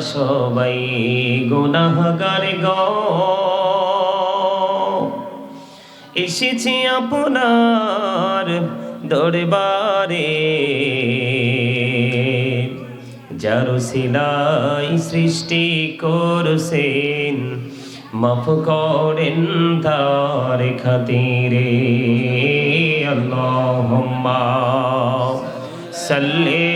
সবাই গুনাহগার গ। এসেছি আপনার দরবারে। যার সিলাই সৃষ্টি করছেন, মাফ করেন তার খাতিরে। আল্লাহুম্মা সাল্লি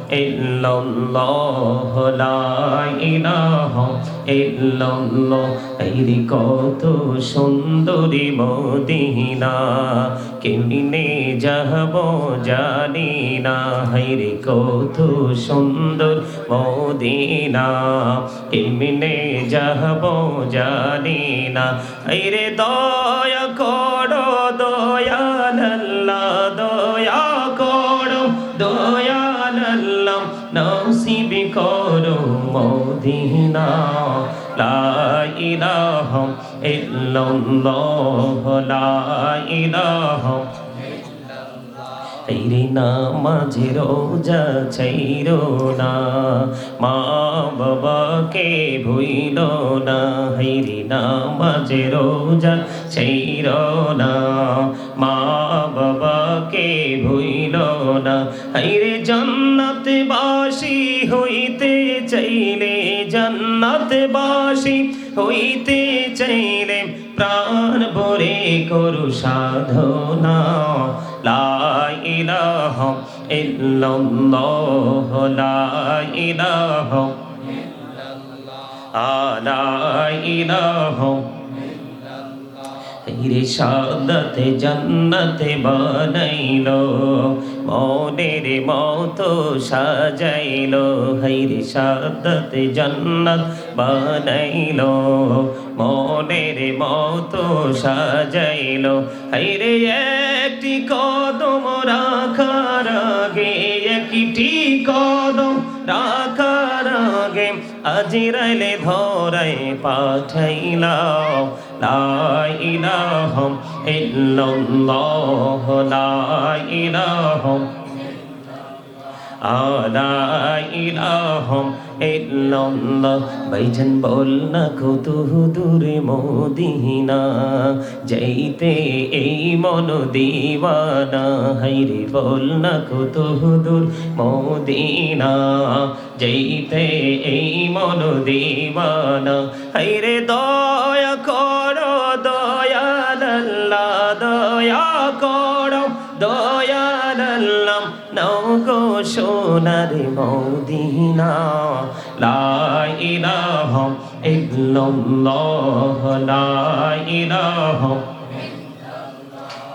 ইল্লাল্লাহ, লা ইলাহা ইল্লাল্লাহ। এই কত সুন্দরী মদিনা কেমনে যাহব জানি না। হাইরে কত সুন্দর মদিনা কেমনে যাহব জানি না। হাইরে দয়া মদিনা, লা ইলাহা ইল্লাল্লাহ, লা ইলাহা রে নামাজে রোজা ছাইরো না, মা বাবাকে ভুইল না হাইরে নামাজে রোজা ছাইর না, মা বাবাকে ভুইল না হাইরে জান্নাত বাসি হইতে জান্নাত বাসি হইতে চাইলে প্রাণ ভরে করু সাধনা। লা ইলাহা ইল্লাল্লাহ লা ইলাহা আলা ইলাহা রে সাদতে জন্নতে বানাইলো, মনের মতো সাজাইলো, হাইরে সাদতে জন্নত বানাইলো, মনের মতো সাজাইলো, হাইরে একটি কদম রাখার আগে, একটি কদম রাখার আগে, আজিরাইলে ধরাই পাঠাইলাও লা ইল্লাল্লাহ লা ইলাহা ভাইজান বল না কত দূরে মদিনা, যাইতে এই মন দিওয়ানা। হাইরে বল না কত দূর মদিনা, যাইতে এই মন দিওয়ানা। হাইরে দয়া করো সোনার মদিনা লা ইলাহা ইল্লাল্লাহ লা ইলাহা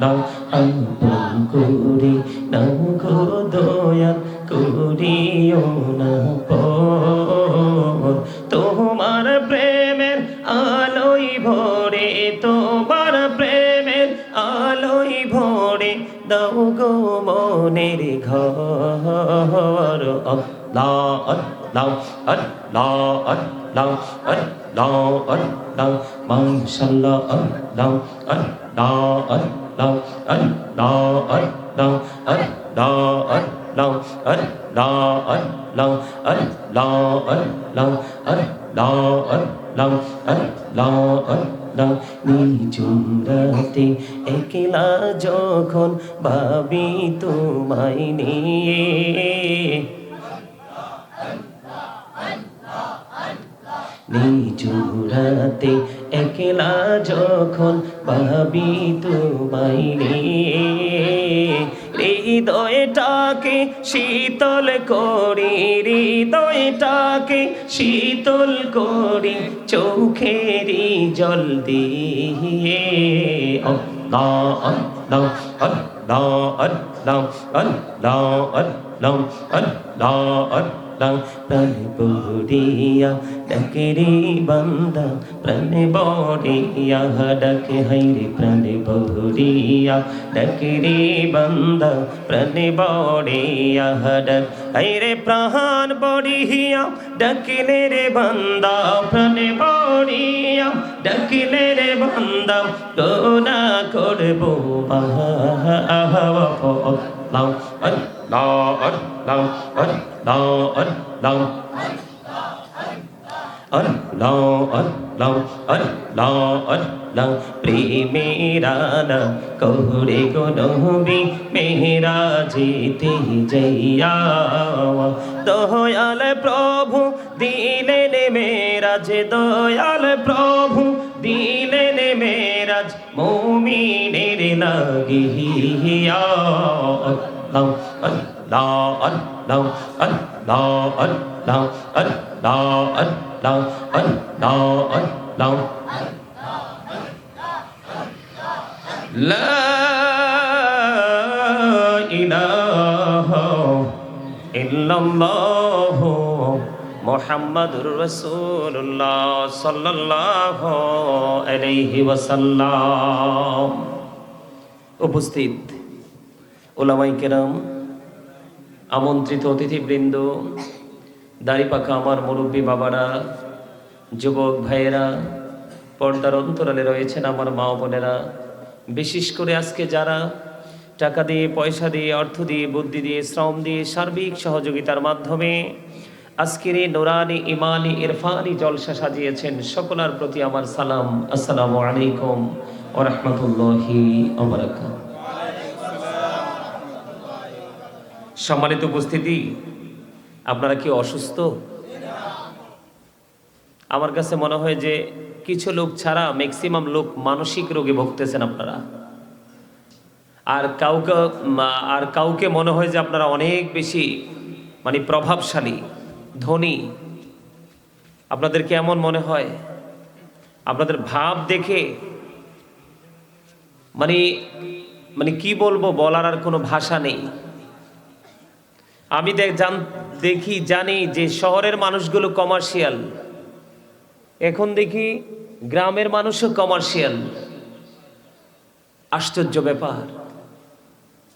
দাও আপন করে নাও গো দয়া না তোমার প্রেমের আলোই ভরে তোমার প্রেমের আলোই ভরে দাও গো মনের ঘর লা লাও আর লাও আর লাও আর লাও আর লাও মাশাল্লাহ আর লাও আর লাও আর আল্লাহ আল্লাহ আল্লাহ মাশাআল্লাহ আল্লাহ আল্লাহ আল্লাহ আল্লাহ আল্লাহ আল্লাহ আল্লাহ আল্লাহ আল্লাহ আল্লাহ আল্লাহ আল্লাহ আল্লাহ আল্লাহ আল্লাহ নিঝুম রাতে একলা যখন ভাবি তোমায় নিয়ে। নিজুরাতে একলা যখন ভাবি তো বাইরে হৃদয়টাকে শীতল করি হৃদয়টাকে শীতল করি চোখেরি জল দিয়ে দাও দাও দাও দাও দাও অ আল্লাহ প্রাণ বড়িয়া ডাকে রে বান্দা প্রাণ বড়িয়া ডাকে হাইরে প্রাণ বড়িয়া ডাকে রে বান্দা প্রাণ বড়িয়া ডাক হাইরে প্রাণ বড়িয়া ডাকিলে রে বান্দা প্রাণ বড়িয়া ডাকিলে রে বান্দা কোনা করব আহা আল্লাহ la ar la ar la ar la ar la ar la ar la ar la প্রেমেরানা করে গো নবি মেহরা যেতে যাইয়া দয়াল প্রভু দিলেন মেরাজ, দয়াল প্রভু দিলেন মেরাজ, মৌমিনের লাগিয়া আল্লাহ আল্লাহ আল্লাহ আল্লাহ আল্লাহ আল্লাহ আল্লাহ আল্লাহ আল্লাহ لا إله إلا الله মোহাম্মদুর রসুল্লাহ সাল্লাহ আলাইহি ওয়াসাল্লাম উপস্থিত ওলামাই কেরাম আমন্ত্রিত অতিথিবৃন্দ, দাড়িপাখা আমার মুরব্বী বাবারা, যুবক ভাইয়েরা, পর্দার অন্তরালে রয়েছেন আমার মা বোনেরা। বিশেষ করে আজকে যারা টাকা দিয়ে, পয়সা দিয়ে, অর্থ দিয়ে, বুদ্ধি দিয়ে, শ্রম দিয়ে, সার্বিক সহযোগিতার মাধ্যমে আজকের এই নোরানি, ইমানি, ইরফানি জলসা সাজিয়েছেন, সকলার প্রতি আমার সালাম। আসসালামু আলাইকুম ও রহমতুল্লাহি সম্মানিত উপস্থিতি, আপনারা কি অসুস্থ? আমার কাছে মনে হয় যে কিছু লোক ছাড়া ম্যাক্সিমাম লোক মানসিক রোগে ভুগতেছেন আপনারা। আর কাউকে আর কাউকে মনে হয় যে আপনারা অনেক বেশি মানে প্রভাবশালী, ধনী। আপনাদের কেমন মনে হয়? আপনাদের ভাব দেখে মানে মানে কি বলব, বলার আর কোনো ভাষা নেই। আমি দেখ, জান যে শহরের মানুষগুলো কমার্শিয়াল এখন দেখি গ্রামের মানুষও কমার্শিয়াল আশ্চর্য ব্যাপার।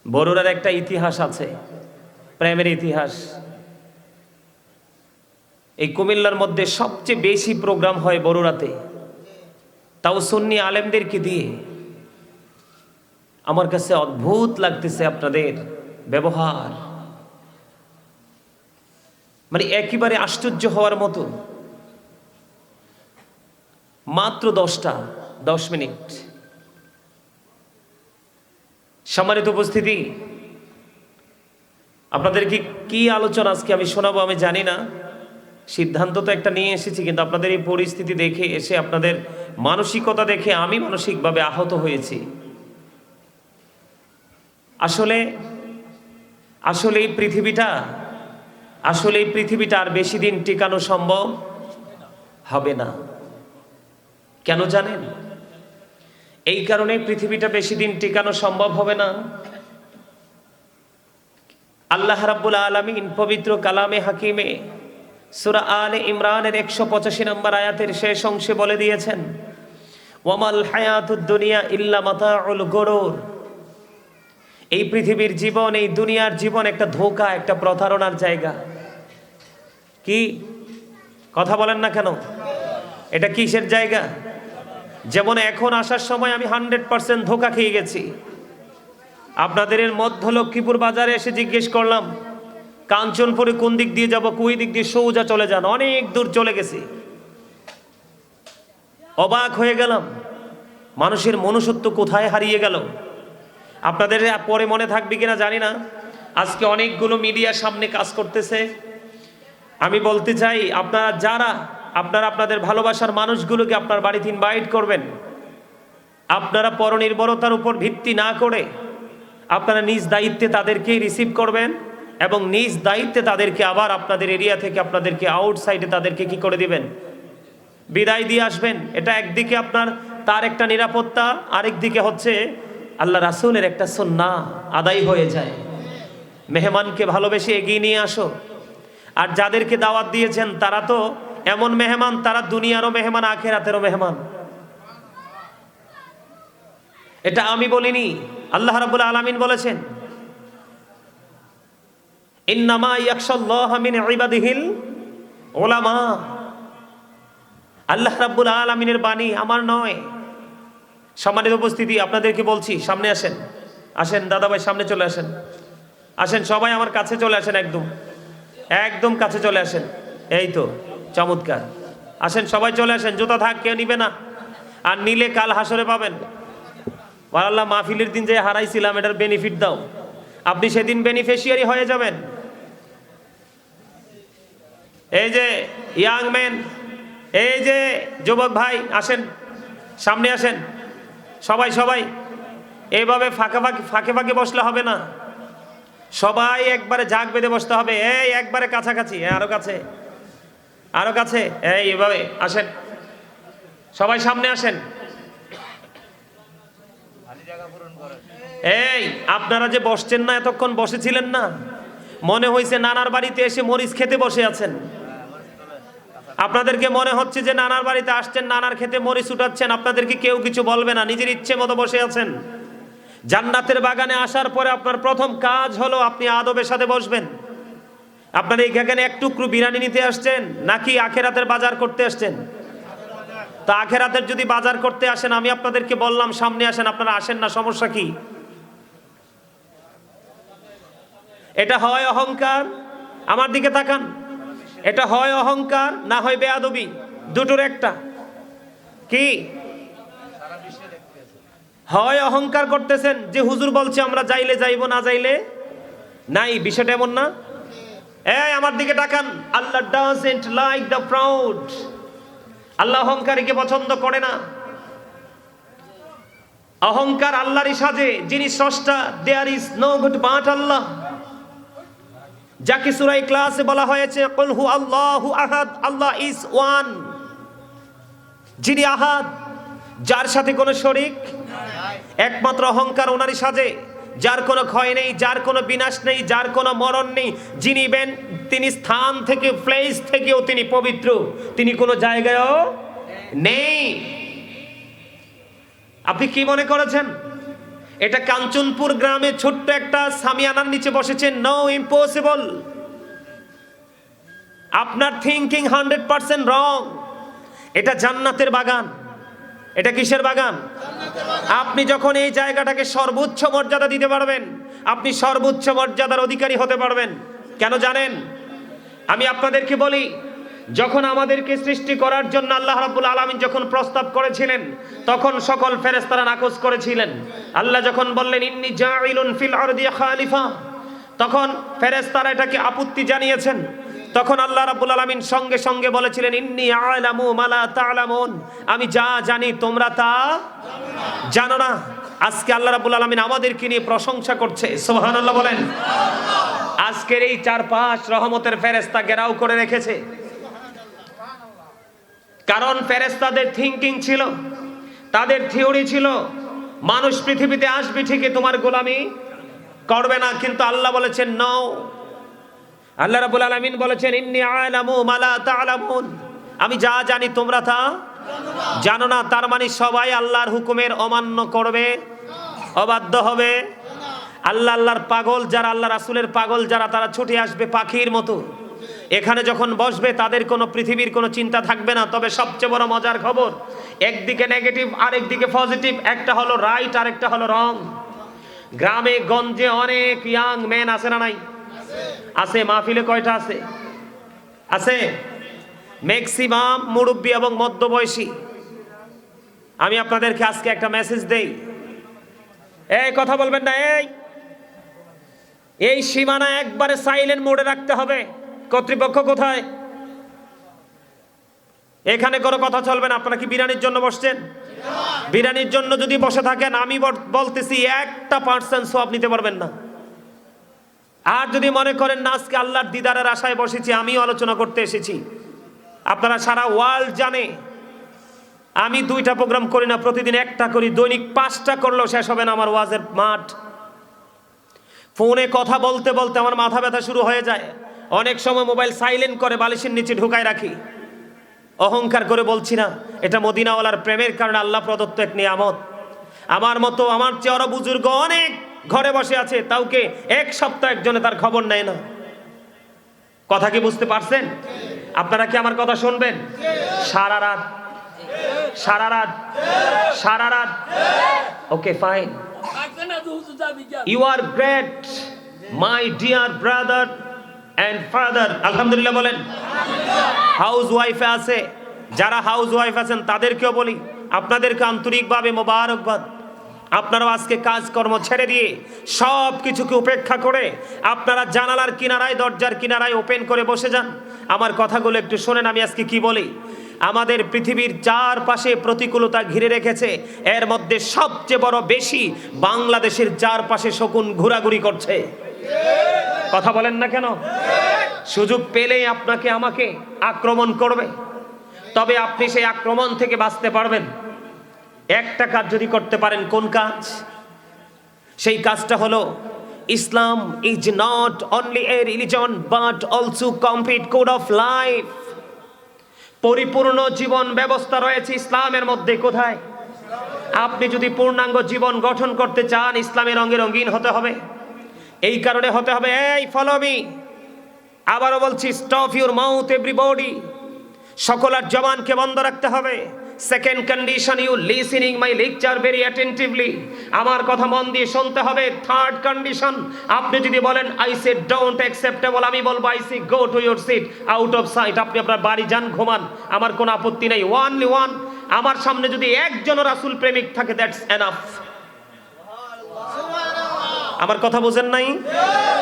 বড়োরার একটা ইতিহাস আছে, প্রেমের ইতিহাস। এই কুমিল্লার মধ্যে সবচেয়ে বেশি প্রোগ্রাম হয় বড়োরাতে। তাও সুন্নি আলেমদেরকে দিয়ে? আমার কাছে অদ্ভুত লাগতেছে আপনাদের ব্যবহার। মানে একেবারে আশ্চর্য হওয়ার মতো। মাত্র দশটা, দশ মিনিট। সম্মানিত উপস্থিতি, আপনাদের কি কি আলোচনা আজকে আমি শোনাবো আমি জানি না। সিদ্ধান্ত তো একটা নিয়ে এসেছি, কিন্তু আপনাদের এই পরিস্থিতি দেখে এসে আপনাদের মানসিকতা দেখে আমি মানসিকভাবে আহত হয়েছি। আসলে আসলে এই পৃথিবীটা আসলে এই পৃথিবীটা আর বেশি দিন টিকানো সম্ভব হবে না। কেন জানেন? এই কারণে পৃথিবীটা বেশি দিন টিকানো সম্ভব হবে না। আল্লাহ রাব্বুল আলমিন পবিত্র কালামে হাকিমে সুরা আলে ইমরানের একশো পঁচাশি নম্বর আয়াতের শেষ অংশে বলে দিয়েছেন, ওয়ামাল হায়াতুদ দুনিয়া ইল্লা মাতাউল গরুর। এই পৃথিবীর জীবন, এই দুনিয়ার জীবন একটা ধোকা, একটা প্রতারণার জায়গা। কি? কথা বলেন না কেন? এটা কিসের জায়গা? যেমন এখন আসার সময় আমি হান্ড্রেড পার্সেন্ট ধোকা খেয়ে গেছি। আপনাদের মধ্য লক্ষ্মীপুর বাজারে এসে জিজ্ঞেস করলাম, কাঞ্চনপুরে কোন দিক দিয়ে যাব, কুই দিক দিয়ে সৌজা চলে যান, অনেক দূর চলে গেছি। অবাক হয়ে গেলাম, মানুষের মনুষ্যত্ব কোথায় হারিয়ে গেল? আপনাদের পরে মনে থাকবে কিনা জানি না। আজকে অনেকগুলো মিডিয়ার সামনে কাজ করতেছে। আমি বলতে চাই, আপনারা যারা, আপনারা আপনাদের ভালোবাসার মানুষগুলোকে আপনার বাড়িতে ইনভাইট করবেন, আপনারা পরনির্ভরতার উপর ভিত্তি না করে আপনারা নিজ দায়িত্বে তাদেরকেই রিসিভ করবেন এবং নিজ দায়িত্বে তাদেরকে আবার আপনাদের এরিয়া থেকে আপনাদেরকে আউটসাইডে তাদেরকে কি করে দিবেন? বিদায় দিয়ে আসবেন। এটা একদিকে আপনার, তার একটা নিরাপত্তা আরেক দিকে হচ্ছে আল্লাহ রাসুলের একটা সন্না আদায় হয়ে যায়। মেহমানকে ভালোবেসে এগিয়ে নিয়ে আসো। আর যাদেরকে দাওয়াত দিয়েছেন তারা তো এমন মেহমান, তারা দুনিয়ারও মেহমান, আখেরাতেরও মেহমান। এটা আমি বলিনি, আল্লাহ রাবুল আলমিন বলেছেন ওলামা আল্লাহ রাব্বুল আলমিনের বাণী আমার নয়। সম্মানিত উপস্থিতি, আপনাদেরকে বলছি, সামনে আসেন। আসেন, দাদাভাই, সামনে চলে আসেন। আসেন, সবাই আমার কাছে চলে আসেন একদম। একদম কাছে চলে আসেন। এই তো, চমৎকার। আসেন, সবাই চলে আসেন, জুতা থাক, কেউ নিবে না। আর নিলে কাল হাসরে পাবেন। আল্লাহ মাহফিলের দিন যে হারাইছিলাম, এটার বেনিফিট দাও। আপনি সেদিন বেনিফিশিয়ারি হয়ে যাবেন। এই যে ইয়াং ম্যান এই যে, যুবক ভাই, আসেন, সামনে আসেন। সবাই সবাই, এইভাবে ফাঁকা ফাঁকে ফাঁকে ফাঁকে বসলে হবে না। সবাই একবারে ঝাঁক বেঁধে বসতে হবে। এই, একবারে কাছাকাছি হ্যাঁ আরও কাছে আরও কাছে, এই, এভাবে, আসেন। সবাই সামনে আসেন। এই, আপনারা যে বসছেন না, এতক্ষণ বসেছিলেন না? মনে হয়েছে নানার বাড়িতে এসে মরিচ খেতে বসে আছেন। আপনাদেরকে মনে হচ্ছে যে নানার বাড়িতে আসছেন, নানার খেতে মরিচ উঠাচ্ছেন, আপনাদেরকে কেউ কিছু বলবে না, নিজের ইচ্ছে মতো বসে আছেন। জান্নাতের বাগানে আসার পরে আপনার প্রথম কাজ হলো আপনি আদবের সাথে বসবেন। আপনার এখানে এক টুকরো বিরিয়ানি নিতে আসছেন, নাকি আখেরাতের বাজার করতে আসছেন? তা আখেরাতের যদি বাজার করতে আসেন, আমি আপনাদেরকে বললাম, সামনে আসেন, আপনারা আসেন না, সমস্যা কি? এটা হয় অহংকার, আমার দিকে তাকান। এটা হয় অহংকার, না হয় বেয়াদবি, দুটোর একটা। কি? হয় অহংকার করতেছেন যে হুজুর বলছে আমরা যাইলে যাইবো, না যাইলে? নাই, বিষয়টা এমন না? এই, আমার দিকে তাকান। আল্লাহ ডাজেন্ট লাইক দ্য প্রাউড আল্লাহ অহংকারীকে পছন্দ করে না। অহংকার আল্লাহরই সাজে, যিনি স্রষ্টা there is no god but আল্লাহ। যাকে সুরাই ক্লাসে বলা হয়েছে কলহু আল্লাহু আহাদ, আল্লাহ ইজ ওয়ান যিনি আহাদ, যার সাথে কোনো শরিক একমাত্র অহংকার ওনারই সাজে, যার কোনো ক্ষয় নেই, যার কোনো বিনাশ নেই, যার কোনো মরণ নেই। যিনি বেন, তিনি স্থান থেকে প্লেস থেকেও তিনি পবিত্র। তিনি কোনো জায়গায়ও নেই। আপনি কি মনে করেছেন? এটা কাঞ্চনপুর গ্রামে ছোট্ট একটা সামিয়ানার নিচে বসেছেন নো ইম্পসিবল আপনার থিঙ্কিং হান্ড্রেড পার্সেন্ট রং এটা জান্নাতের বাগান। এটা কিসের বাগান? আপনি যখন এই জায়গাটাকে সর্বোচ্চ মর্যাদা দিতে পারবেন, আপনি সর্বোচ্চ মর্যাদার অধিকারী হতে পারবেন। কেন জানেন? আমি আপনাদেরকে বলি, যখন আমাদেরকে সৃষ্টি করার জন্য আল্লাহ রাব্বুল আলামিন যখন প্রস্তাব করেছিলেন, তখন সকল ফেরেশতারা নাকচ করেছিলেন। আল্লাহ যখন বললেন, ইন্নি জাইলুন ফিল আরদি খালিফা, তখন ফেরেশতারা এটাকে আপত্তি জানিয়েছেন। তখন আল্লাহ রাব্বুল আলামিন সঙ্গে সঙ্গে বলেছিলেন, ইন্নি আলামু মালা তা'লামুন। আমি যা জানি তোমরা তা জানো না। আজকে আল্লাহ রাব্বুল আলামিন আমাদেরকে নিয়ে প্রশংসা করছে। সুবহানাল্লাহ বলেন। আজকের এই চার পাঁচ রহমতের ফেরেস্তা ঘেরাও করে রেখেছে। কারণ ফেরেস্তাদের থিঙ্কিং ছিল, তাদের থিওরি ছিল, মানুষ পৃথিবীতে আসবে ঠিকই, তোমার গোলামি করবে না। কিন্তু আল্লাহ বলেছেন, নও আল্লাহ রাবুল আলমিন বলেছেন, ইন্নি আলামু মালা আমি যা জানি তোমরা তা জানো না, তার মানে সবাই আল্লাহর হুকুমের অমান্য করবে, অবাধ্য হবে। আল্লাহ আল্লাহর পাগল যারা, আল্লাহ রাসুলের পাগল যারা, তারা ছুটে আসবে পাখির মতো। এখানে যখন বসবে, তাদের কোনো পৃথিবীর কোনো চিন্তা থাকবে না। তবে সবচেয়ে বড় মজার খবর, একদিকে নেগেটিভ, আরেকদিকে পজিটিভ। একটা হলো রাইট আর একটা হলো রং। গ্রামে, গঞ্জে অনেক ইয়াং ম্যান আছে না নাই? আছে মাহফিলে কয়টা আছে? আছে? ম্যাক্সিমাম মুরব্বী এবং মধ্যবয়সী। আমি আপনাদেরকে আজকে একটা মেসেজ দেই। এই, কথা বলবেন না, এই। এই সীমানা একবারে সাইলেন্ট মোডে রাখতে হবে। কর্তৃপক্ষ কোথায়? এখানে কোনো কথা চলবে না। আপনারা কি বিরিয়ানির জন্য বসছেন? বিরিয়ানির জন্য যদি বসে থাকেন, আমি বলতেছি একটা পার্সেন্ট সব নিতে পারবেন না। আর যদি মনে করেন না, আজকে আল্লাহর দিদারের আশায় বসেছি, আমিও আলোচনা করতে এসেছি। আপনারা সারা ওয়ার্ল্ড জানে, আমি দুইটা প্রোগ্রাম করি না, প্রতিদিন একটা করি, দৈনিক পাঁচটা করলেও শেষ হবে না আমার ওয়াজের মাঠ। ফোনে কথা বলতে বলতে আমার মাথা ব্যথা শুরু হয়ে যায়। অনেক সময় মোবাইল সাইলেন্ট করে, বালিশের নিচে ঢুকায় রাখি। অহংকার করে বলছি না, এটা মদিনাওয়ালার প্রেমের কারণে আল্লাহ প্রদত্ত এক নিয়ামত। আমার মতো, আমার চেয়ে আরও বুজুর্গ অনেক ঘরে বসে আছে তাওকে এক সপ্তাহ একজনে তার খবর নেয় না। কথা কি বুঝতে পারছেন? আপনারা কি আমার কথা শুনবেন? সারা রাত। সারা রাত। সারা রাত। Okay, fine. You are great my dear brother and father আলহামদুলিল্লাহ বলেন। হাউস ওয়াইফে আছে। যারা হাউস ওয়াইফ আছেন, তাদেরকেও বলি। আপনাদেরকে আন্তরিকভাবে মোবারকবাদ। আপনারাও আজকে কাজকর্ম ছেড়ে দিয়ে সব কিছুকে উপেক্ষা করে আপনারা জানালার কিনারায়, দরজার কিনারায় ওপেন করে বসে যান। আমার কথাগুলো একটু শোনেন, আমি আজকে কি বলি? আমাদের পৃথিবীর চারপাশে প্রতিকূলতা ঘিরে রেখেছে। এর মধ্যে সবচেয়ে বড় বেশি বাংলাদেশের চারপাশে শকুন ঘোরাঘুরি করছে। কথা বলেন না কেন? সুযোগ পেলেই আপনাকে আমাকে আক্রমণ করবে। তবে আপনি সেই আক্রমণ থেকে বাঁচতে পারবেন। একটা কাজ যদি করতে পারেন, কোন কাজ? সেই কাজটা হলো, Islam is not only a religion but also complete code of life পরিপূর্ণ জীবন ব্যবস্থা রয়েছে ইসলামের মধ্যে, কোথায়? আপনি যদি পূর্ণাঙ্গ জীবন গঠন করতে চান, ইসলামের রঙে রঙিন হতে হবে। এই কারণে হতে হবে, এই ফলো মি আবারও বলছি stop your mouth every everybody সকলের জবানকে বন্ধ রাখতে হবে। Second condition you listening my lecture very attentively আমার কথা মন দিয়ে শুনতে হবে। থার্ড কন্ডিশন আপনি যদি বলেন আই সে ডোন্ট অ্যাকসেপ্টেবল আমি বলব I see go to your seat out of sight আপনি আপনার বাড়ি যান, ঘুমান। আমার কোনো আপত্তি নেই। ওয়ানলি ওয়ান আমার সামনে যদি একজন রাসূল প্রেমিক থাকে দ্যাটস এনাফ আমার কথা বোঝেন নাই?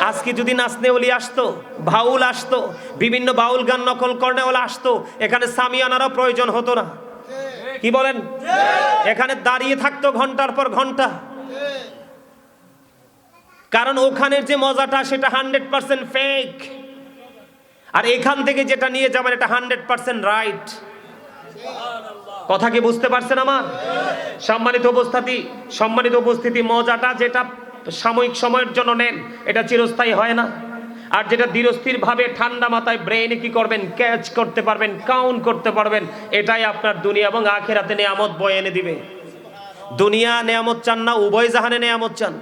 আজকে যদি নাচনে ওলি আসতো, বাউল আসতো, বিভিন্ন বাউল গান নকল কর্নেওয়ালা আসতো, এখানে সামিয়ানারও প্রয়োজন হতো না। কি বলেন? এখানে দাঁড়িয়ে থাকতো ঘণ্টার পর ঘণ্টা। কারণ ওখানের যে মজাটা, সেটা হান্ড্রেড পার্সেন্ট ফেক আর এখান থেকে যেটা নিয়ে যাবেন, এটা হান্ড্রেড পার্সেন্ট রাইট কথা কি বুঝতে পারছেন আমার? সম্মানিত উপস্থিতি সম্মানিত উপস্থিতি, মজাটা যেটা সাময়িক সময়ের জন্য নেন, এটা চিরস্থায়ী হয় না। আর যেটা ধীরস্থির ভাবে ঠান্ডা মাথায় ব্রেনে কি করবেন ক্যাচ করতে পারবেন কাউন্ট করতে পারবেন, এটাই আপনার দুনিয়া এবং আখেরাতে নিয়ামত বয়ে এনে দিবে। দুনিয়া নিয়ামত চান না, উভয় জাহানে নিয়ামত চান।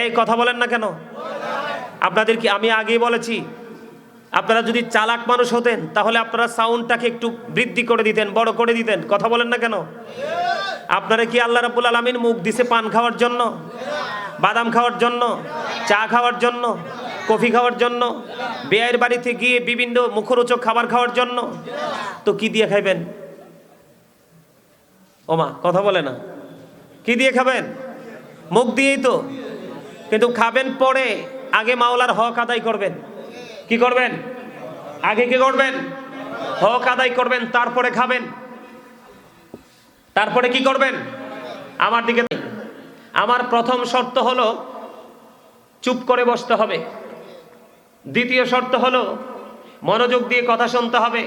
এই কথা বলেন না কেন? আপনাদের কি, আমি আগেই বলেছি, আপনারা যদি চালাক মানুষ হতেন, তাহলে আপনারা সাউন্ডটাকে একটু বৃদ্ধি করে দিতেন, বড় করে দিতেন। কথা বলেন না কেন? আপনারা কি আল্লাহ রাব্বুল আলামিন মুখ দিছে পান খাওয়ার জন্য? বাদাম খাওয়ার জন্য? চা খাওয়ার জন্য? কফি খাওয়ার জন্য বেয়ের বাড়িতে গিয়ে বিভিন্ন মুখরোচক খাবার খাওয়ার জন্য, তো কি দিয়ে খাইবেন? ওমা কথা বলে না। কি দিয়ে খাবেন? মুখ দিয়েই তো। কিন্তু খাবেন পরে, আগে মাওলার হক আদায় করবেন। কি করবেন? আগে কি করবেন? হক আদায় করবেন, তারপরে খাবেন। তারপরে কি করবেন? আমার দিকে আমার প্রথম শর্ত হলো, চুপ করে বসতে হবে। দ্বিতীয় শর্ত হলো মনোযোগ দিয়ে কথা শুনতে হবে।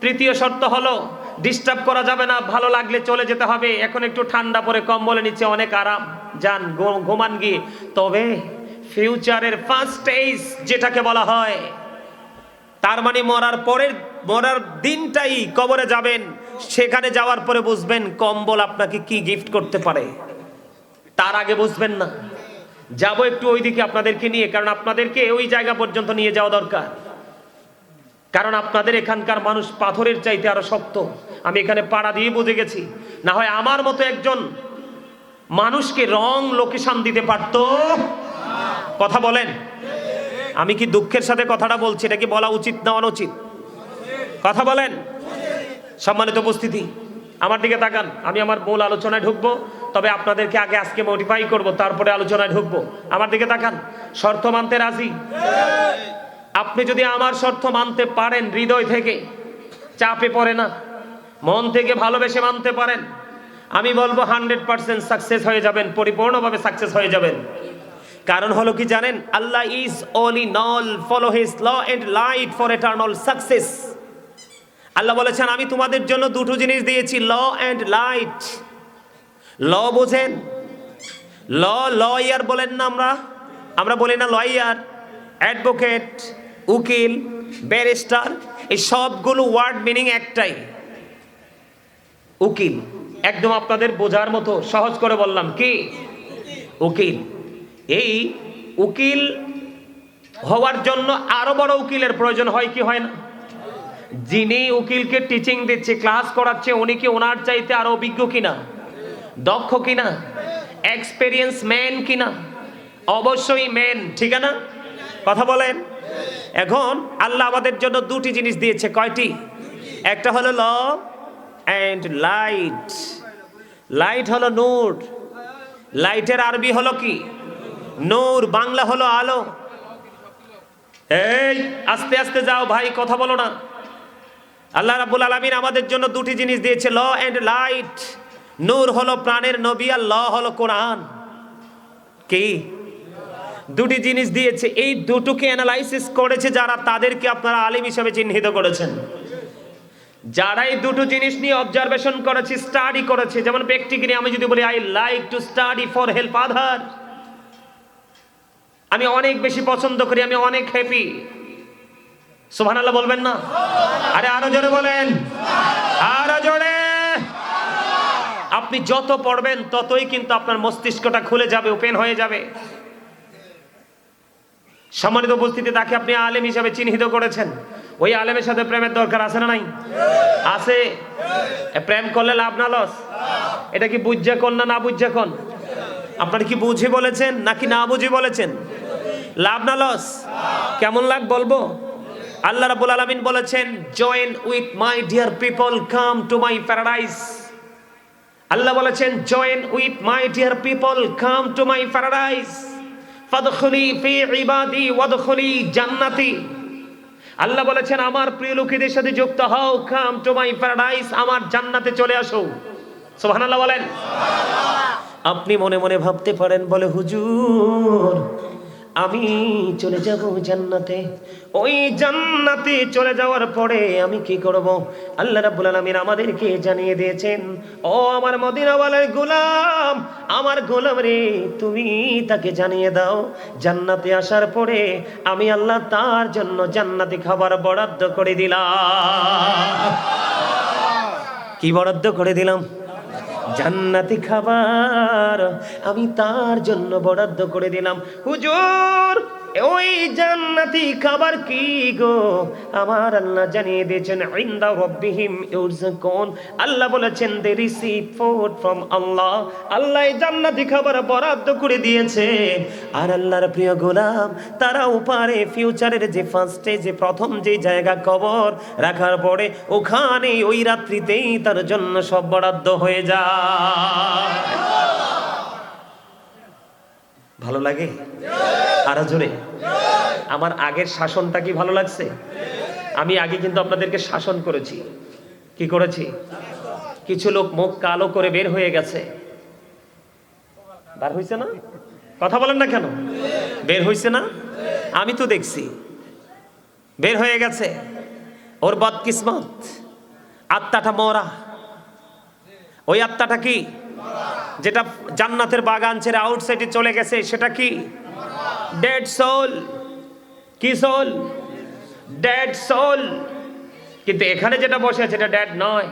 তৃতীয় শর্ত হলো ডিস্টার্ব করা যাবে না, ভালো লাগলে চলে যেতে হবে। এখন একটু ঠান্ডা পরে কম্বলের নিচে অনেক আরাম। যান ঘুমান গিয়ে। তবে ফিউচারের ফার্স্ট স্টেজ যেটাকে বলা হয়, তার মানে মরার পরের, মরার দিনটাই কবরে যাবেন। সেখানে যাওয়ার পরে বুঝবেন কম্বল আপনাকে কি গিফট করতে পারে। তার আগে বুঝবেন না। যাব একটু ওইদিকে আপনাদেরকে নিয়ে, কারণ আপনাদেরকে ওই জায়গা পর্যন্ত নিয়ে যাওয়া দরকার। কারণ আপনাদের এখানকার মানুষ পাথরের চাইতে আরও শক্ত। আমি এখানে পাড়া দিয়ে বুঝে গেছি। না হয় আমার মতো একজন মানুষকে রং লোকেশন দিতে পারতো? কথা বলেন। আমি কি দুঃখের সাথে কথাটা বলছি? এটা কি বলা উচিত না অনুচিত? কথা বলেন। সম্মানিত উপস্থিতি, আমার দিকে তাকান। আমি আমার মূল আলোচনায় ঢুকবো। তবে আপনাদেরকে আগে আজকে মোটিফাই করব, তারপরে আলোচনায় ঢুকবো। আমার দিকে তাকান। শর্ত মানতে রাজি? আপনি যদি আমার শর্ত মানতে পারেন, হৃদয় থেকে চাপে পড়ে না। মন থেকে ভালোবেসে মানতে পারেন। আমি বলব হান্ড্রেড পার্সেন্ট সাকসেস হয়ে যাবেন, পরিপূর্ণভাবে সাকসেস হয়ে যাবেন। কারণ হলো কি জানেন? Allah is only null follow his law and light for eternal success আল্লাহ বলেছেন, আমি তোমাদের জন্য দুটো জিনিস দিয়েছি ল অ্যান্ড লাইট ল বোঝেন। ল, লয়ার বলেন না আমরা। আমরা বলি না লয়ার, অ্যাডভোকেট, উকিল, ব্যারিস্টার, এই সবগুলো ওয়ার্ড মিনিং একটাই। উকিল, একদম আপনাদের বোঝার মতো সহজ করে বললাম কি? উকিল, এই উকিল হওয়ার জন্য আরও বড় উকিলের প্রয়োজন হয় কি হয় না? যিনি উকিলকে টিচিং দিচ্ছে ক্লাস করাচ্ছে, উনি কি ওনার চাইতে আরও অভিজ্ঞ কিনা? দক্ষ কিনা? এক্সপেরিয়েন্স ম্যান কিনা? অবশ্যই ম্যান ঠিক না? কথা বলেন। এখন আল্লাহ আমাদের জন্য দুটি জিনিস দিয়েছে, কয়টি? একটা হলো ল অ্যান্ড লাইট লাইট হলো নূর। লাইটের আরবি হলো কি? নূর, বাংলা হলো আলো। এই, আস্তে আস্তে যাও ভাই, কথা বলো না। আল্লাহ রাব্বুল আলামিন আমাদের জন্য দুটি জিনিস দিয়েছে, ল অ্যান্ড লাইট নূর হলো প্রাণের নবী আর ল হলো কোরআন। কি? দুটি জিনিস দিয়েছে। এই দুটোকে অ্যানালাইসিস করেছে যারা, তাদেরকে আপনারা আলিম হিসেবে চিহ্নিত করেছেন। যারা এই দুটো জিনিস নিয়ে অবজারভেশন করেছে স্টাডি করেছে, যেমন নিয়ে আমি যদি বলি I like to study for help আধার আমি অনেক বেশি পছন্দ করি, আমি অনেক হ্যাপি সুবহান আল্লাহ বলবেন না? আরে আরও জোরে বলেন। আরও জোরে। আপনি যত পড়বেন ততই কিন্তু আপনার মস্তিষ্কটা খুলে যাবে ওপেন হয়ে যাবে। সম্মানিত উপস্থিতি তাকে আপনি আলেম হিসাবে চিহ্নিত করেছেন। ওই আলেমের সাথে প্রেমের দরকার আছে না নাই? আছে? প্রেম করলে লাভ না লস? এটা কি বুঝছে কোন না না বুঝছে কোন? আপনার কি বুঝে বলেছেন নাকি না বুঝে বলেছেন? লাভ না লস? কেমন লাগ বলব? আল্লাহ রাব্বুল আলামিন বলেছেন join with my dear people come to my paradise আল্লাহ বলেছেন join with my dear people come to my paradise ফাদখুলি ফি ইবাদি ওয়াদখুলি জান্নাতি. আল্লাহ বলেছেন আমার প্রিয় লোকেদের সাথে যুক্ত হও কাম টু মাই প্যারাডাইস আমার জান্নাতে চলে আসো। সুবহানাল্লাহ বলেন। আপনি মনে মনে ভাবতে পারেন বলে হুজুর আমি চলে যাব জান্নাতে। ওই জান্নাতে চলে যাওয়ার পরে আমি কি করব? আল্লাহ রাব্বুল আলামিন আমাদেরকে জানিয়ে দিয়েছেন, ও আমার মদিনাওয়ালার গোলাম, আমার গোলাম রে, তুমি তাকে জানিয়ে দাও। জান্নাতে আসার পরে আমি আল্লাহ তার জন্য জান্নাতি খাবার বরাদ্দ করে দিলাম। কি বরাদ্দ করে দিলাম? জান্নাতি খাবার। আমি তার জন্য বরাদ্দ করে দিলাম। হুজুর ওই জান্নাতি খাবার কি গো? আমার আল্লাহ জানিয়ে দিয়েছেন, ইনদা রাব্বিহিম ইউরজাকুন আল্লাহ বলেছেন they receive food from Allah. আল্লাহ জান্নাতি খাবার বরাদ্দ করে দিয়েছে। আর আল্লাহর প্রিয় গোলাম, তারা উপারে ফিউচারের যে ফার্স্টে যে প্রথম যে জায়গা কবর রাখার পরে ওখানে ওই রাত্রিতেই তার জন্য সব বরাদ্দ হয়ে যায়। ভালো লাগে? আরও জোরে। আমার আগের শাসনটা কি ভালো লাগছে? আমি আগে কিন্তু আপনাদেরকে শাসন করেছি। কি করেছি? কিছু লোক মুখ কালো করে বের হয়ে গেছে। বার হয়েছে না? কথা বলেন না কেন? বের হয়েছে না? আমি তো দেখছি। বের হয়ে গেছে। ওর বদকিসমত। আত্মাটা মরা। ওই আত্মাটা কি? যেটা জান্নাতের বাগান ছেড়ে আউটসাইডে চলে গেছে, সেটা কি? ডেড সোল কি সোল ডেড সোল কিন্তু এখানে যেটা বসে আছে, এটা ডেড নয়।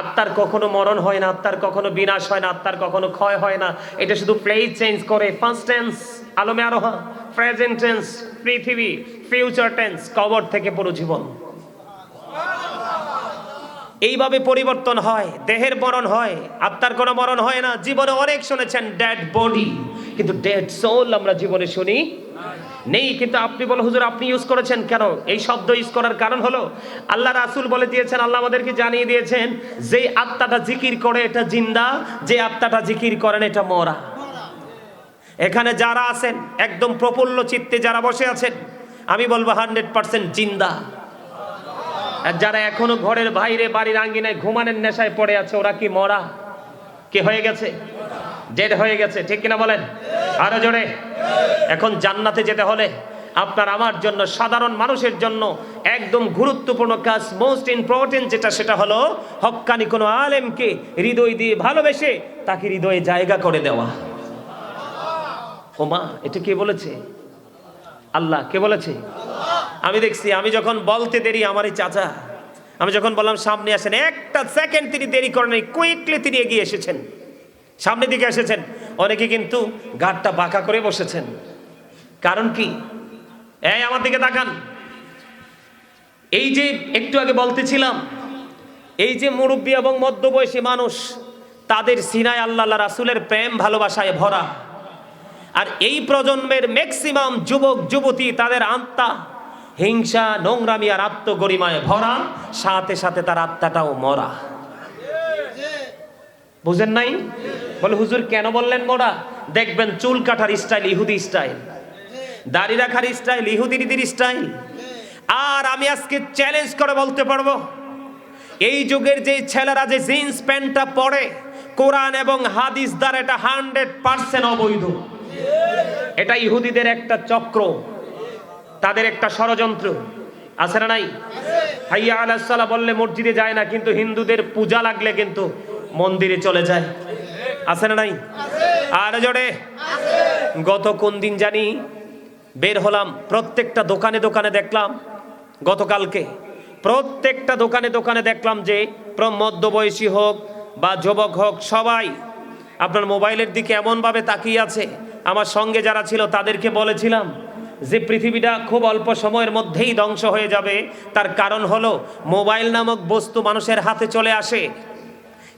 আত্মার কখনো মরণ হয় না, আত্মার কখনো বিনাশ হয় না, আত্মার কখনো ক্ষয় হয় না। এটা শুধু প্লেস চেঞ্জ করে। ফার্স্ট টেন্স আলমে আরোহা। প্রেজেন্ট টেন্স পৃথিবী ফিউচার টেন্স কবর থেকে পুরো জীবন। এইভাবে পরিবর্তন হয়, দেহের মরণ হয়, আত্মার কোনো মরণ হয় না। জীবনে অনেক শুনেছেন ডেড বডি কিন্তু ডেড সোল আমরা জীবনে শুনি নেই। কিন্তু আপনি বলো হুজুর, আপনি ইউজ করেছেন কেন? এই শব্দ ইউজ করার কারণ হলো, আল্লাহ রাসূল বলে দিয়েছেন, আল্লাহ আমাদেরকে জানিয়ে দিয়েছেন যে আত্মাটা জিকির করে এটা জিন্দা, যে আত্মাটা জিকির করেন এটা মরা। এখানে যারা আছেন, একদম প্রফুল্ল চিত্তে যারা বসে আছেন, আমি বলব হান্ড্রেড পার্সেন্ট জিন্দা। আর যারা এখনও ঘরের বাইরে বাড়ির আঙ্গিনায় ঘুমানের নেশায় পড়ে আছে, ওরা কি মরা? কি হয়ে গেছে? ডেড হয়ে গেছে, ঠিক কিনা বলেন? আরও জোরে। এখন জান্নাতে যেতে হলে আপনার আমার জন্য, সাধারণ মানুষের জন্য একদম গুরুত্বপূর্ণ কাজ মোস্ট ইম্পর্টেন্ট যেটা, সেটা হলো হক্কানি কোনো আলেমকে হৃদয় দিয়ে ভালোবেসে তাকে হৃদয়ে জায়গা করে দেওয়া। ও মা এটা কে বলেছে? আল্লাহ, কে বলেছে? আমি দেখছি, আমি যখন বলতে দেরি, আমার এই চাচা, আমি যখন বললাম, সামনে আসেন, একটা সেকেন্ড তিনি দেরি করেন কুইকলি তিনি এগিয়ে এসেছেন। সামনের দিকে এসেছেন। অনেকে কিন্তু ঘাটটা বাঁকা করে বসেছেন। কারণ কি? এই, আমার দিকে তাকান। এই যে একটু আগে বলতেছিলাম, এই যে মুরব্বী এবং মধ্যবয়সী মানুষ, তাদের সিনায় আল্লাহ রাসুলের প্রেম, ভালোবাসায় ভরা। আর এই প্রজন্মের ম্যাক্সিমাম যুবক, যুবতী, তাদের আত্মা হিংসা, নোংরামি আর আত্মগরিমায় ভরা, সাথে সাথে তার আত্মাটাও মরা। বুঝেন নাই? বলে, হুজুর, কেন বললেন মোরা? দেখবেন চুল কাটার স্টাইল ইহুদি স্টাইল, দাড়ি রাখার স্টাইল ইহুদির স্টাইল। আর আমি আজকে চ্যালেঞ্জ করে বলতে পারব, এই যুগের যে ছেলেরা যে জিন্স প্যান্টটা পরে, কোরআন এবং হাদিস দ্বারা এটা হান্ড্রেড পার্সেন্ট অবৈধ। এটা ইহুদিদের একটা চক্র। তাদের একটা ষড়যন্ত্র। আছে না নাই? হাইয়া আলাহ বললে মসজিদে যায় না, কিন্তু হিন্দুদের পূজা লাগলে কিন্তু মন্দিরে চলে যায়। আছে না নাই? আর জোরে। গত কোন দিন জানি বের হলাম, প্রত্যেকটা দোকানে দোকানে দেখলাম, গতকালকে প্রত্যেকটা দোকানে দোকানে দেখলাম যে মধ্যবয়সী হোক বা যুবক হোক, সবাই আপনার মোবাইলের দিকে এমনভাবে তাকিয়ে আছে। আমার সঙ্গে যারা ছিল তাদেরকে বলেছিলাম যে পৃথিবীটা খুব অল্প সময়ের মধ্যেই ধ্বংস হয়ে যাবে, তার কারণ হলো মোবাইল নামক বস্তু মানুষের হাতে চলে আসে।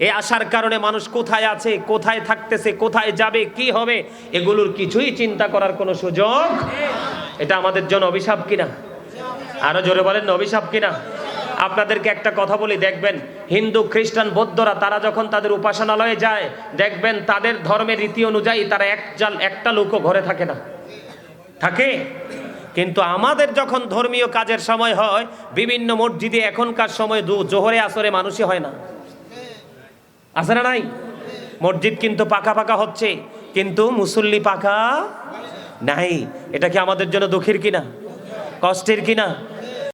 এ আসার কারণে মানুষ কোথায় আছে, কোথায় থাকতেছে, কোথায় যাবে, কি হবে, এগুলোর কিছুই চিন্তা করার কোনো সুযোগ এটা আমাদের জন্য অভিশাপ কিনা? আরও জোরে বলেন, অভিশাপ কিনা? আপনাদেরকে একটা কথা বলি, দেখবেন, হিন্দু, খ্রিস্টান, বৌদ্ধরা, তারা যখন তাদের উপাসনালয়ে যায়, দেখবেন তাদের ধর্মের রীতি অনুযায়ী তারা এক জাল, একটা লোকও ঘরে থাকে না। থাকে। কিন্তু আমাদের যখন ধর্মীয় কাজের সময় হয়, বিভিন্ন মসজিদে এখনকার সময় দু জোহরে আসরে মানুষই হয় না। আসে না নাই? মসজিদ কিন্তু পাকা পাকা হচ্ছে, কিন্তু মুসল্লি পাকা নাই। এটা কি আমাদের জন্য দুঃখের কিনা? কষ্টের কিনা?